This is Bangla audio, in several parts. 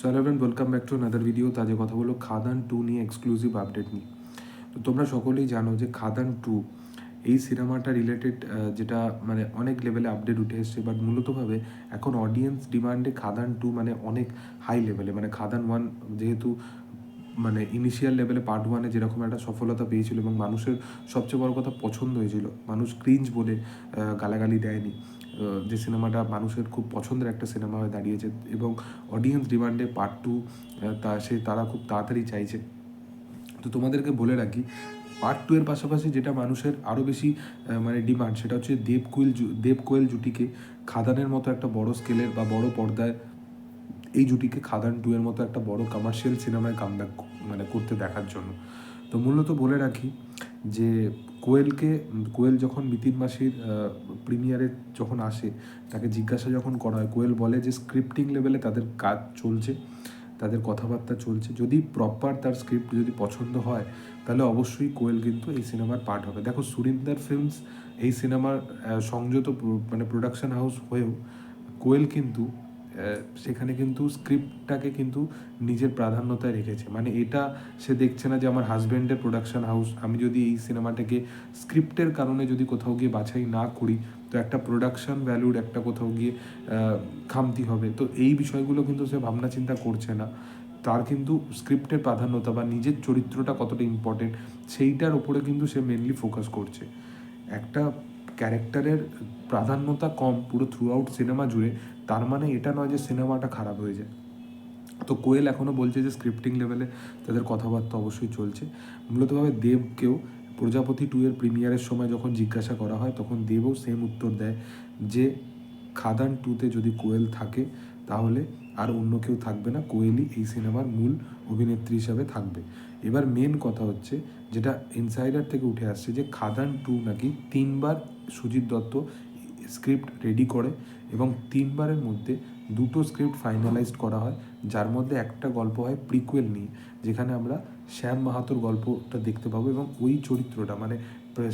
So welcome back to another video তাজে কথা বলো খাদান টু নিয়ে এক্সক্লুসিভ আপডেট নিয়ে। তো তোমরা সকলেই জানো যে খাদান টু এই সিনেমাটা রিলেটেড যেটা মানে অনেক লেভেলে আপডেট উঠে এসছে বাট মূলতভাবে এখন অডিয়েন্স ডিমান্ডে খাদান টু মানে অনেক হাই লেভেলে মানে খাদান ওয়ান যেহেতু মানে ইনিশিয়াল লেভেলে পার্ট ওয়ানে যেরকম একটা সফলতা পেয়েছিল এবং মানুষের সবচেয়ে বড় কথা পছন্দ হয়েছিল। মানুষ ক্রিঞ্জ বলে গালাগালি দেয়নি। যে সিনেমাটা মানুষের খুব পছন্দের একটা সিনেমা হয়ে দাঁড়িয়েছে এবং অডিয়েন্স ডিমান্ডে পার্ট টু তা সে তারা খুব তাড়াতাড়ি চাইছে। তো তোমাদেরকে বলে রাখি পার্ট টু এর পাশাপাশি যেটা মানুষের আরও বেশি মানে ডিমান্ড সেটা হচ্ছে দেব কোয়েল দেব কোয়েল জুটিকে, খাদানের মতো একটা বড় স্কেলের বা বড় পর্দায় এই জুটিকে খাদান টু এর মতো একটা বড় কমার্শিয়াল সিনেমায় কামব্যাক মানে করতে দেখার জন্য। তো মূলত বলে রাখি যে কোয়েলকে, কোয়েল যখন বিতিন মাসির প্রিমিয়ারে যখন আসে, তাকে জিজ্ঞাসা যখন করা হয়, কোয়েল বলে যে স্ক্রিপ্টিং লেভেলে তাদের কাজ চলছে, তাদের কথাবার্তা চলছে। যদি প্রপার তার স্ক্রিপ্ট যদি পছন্দ হয়, তাহলে অবশ্যই কোয়েল কিন্তু এই সিনেমার পার্ট হবে। দেখো, সুরিন্দার ফিল্মস এই সিনেমার সংযত মানে প্রোডাকশন হাউস হয়েও কোয়েল কিন্তু সেখানে কিন্তু স্ক্রিপ্টটাকে কিন্তু নিজের প্রাধান্যতায় রেখেছে। মানে এটা সে দেখছে না যে আমার হাজব্যান্ডের প্রোডাকশন হাউস আমি যদি এই সিনেমাটাকে স্ক্রিপ্টের কারণে যদি কোথাও গিয়ে বাছাই না করি, তো একটা প্রোডাকশন ভ্যালুর একটা কোথাও গিয়ে খামতি হবে। তো এই বিষয়গুলো কিন্তু সে ভাবনা চিন্তা করছে না। তার কিন্তু স্ক্রিপ্টের প্রাধান্যতা বা নিজের চরিত্রটা কতটা ইম্পর্টেন্ট সেইটার ওপরে কিন্তু সে মেনলি ফোকাস করছে। একটা ক্যারেক্টারের প্রাধান্যতা কম পুরো থ্রু আউট সিনেমা জুড়ে, তার মানে এটা নয় যে সিনেমাটা খারাপ হয়ে যায়। তো কোয়েল এখনও বলছে যে স্ক্রিপ্টিং লেভেলে তাদের কথাবার্তা অবশ্যই চলছে। মূলতভাবে দেবকেও প্রজাপতি টু এর প্রিমিয়ারের সময় যখন জিজ্ঞাসা করা হয়, তখন দেবও সেম উত্তর দেয় যে, খাদান টুতে যদি কোয়েল থাকে তাহলে আর অন্য কেউ থাকবে না। কোয়েলি এই সিনেমার মূল অভিনেত্রী হিসাবে থাকবে। এবার মেন কথা হচ্ছে যেটা ইনসাইডার থেকে উঠে আসছে যে খাদান টু নাকি তিনবার সুজিত দত্ত স্ক্রিপ্ট রেডি করে এবং তিনবারের মধ্যে দুটো স্ক্রিপ্ট ফাইনালাইজড করা হয়, যার মধ্যে একটা গল্প হয় প্রিকুয়েল নিয়ে, যেখানে আমরা শ্যাম মাহাতোর গল্পটা দেখতে পাবো এবং ওই চরিত্রটা মানে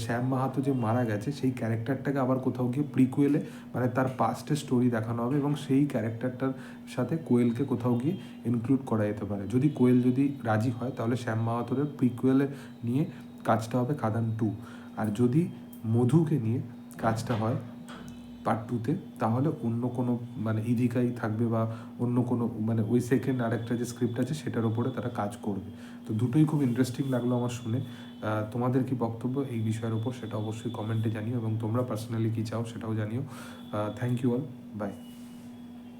শ্যাম মাহাতো যে মারা গেছে, সেই ক্যারেক্টারটাকে আবার কোথাও গিয়ে প্রিকুয়েলে মানে তার পাস্টের স্টোরি দেখানো হবে এবং সেই ক্যারেক্টারটার সাথে কোয়েলকে কোথাও গিয়ে ইনক্লুড করা যেতে পারে। যদি কোয়েল যদি রাজি হয়, তাহলে শ্যাম মাহাতোরের প্রিকুয়েলে নিয়ে কাজটা হবে খাদান টু আর যদি মধুকে নিয়ে কাজটা হয় পার্ট টুতে তাহলে অন্য কোনো মানে ইদিকাই থাকবে বা অন্য কোনো মানে ওই সেকেন্ড আরেকটা যে স্ক্রিপ্ট আছে, সেটার ওপরে তারা কাজ করবে। তো দুটোই খুব ইন্টারেস্টিং লাগল আমার শুনে। তোমাদের কি বক্তব্য এই বিষয়ের ওপর সেটা অবশ্যই কমেন্টে জানিও এবং তোমরা পার্সোনালি কী চাও সেটাও জানিও। Thank you all by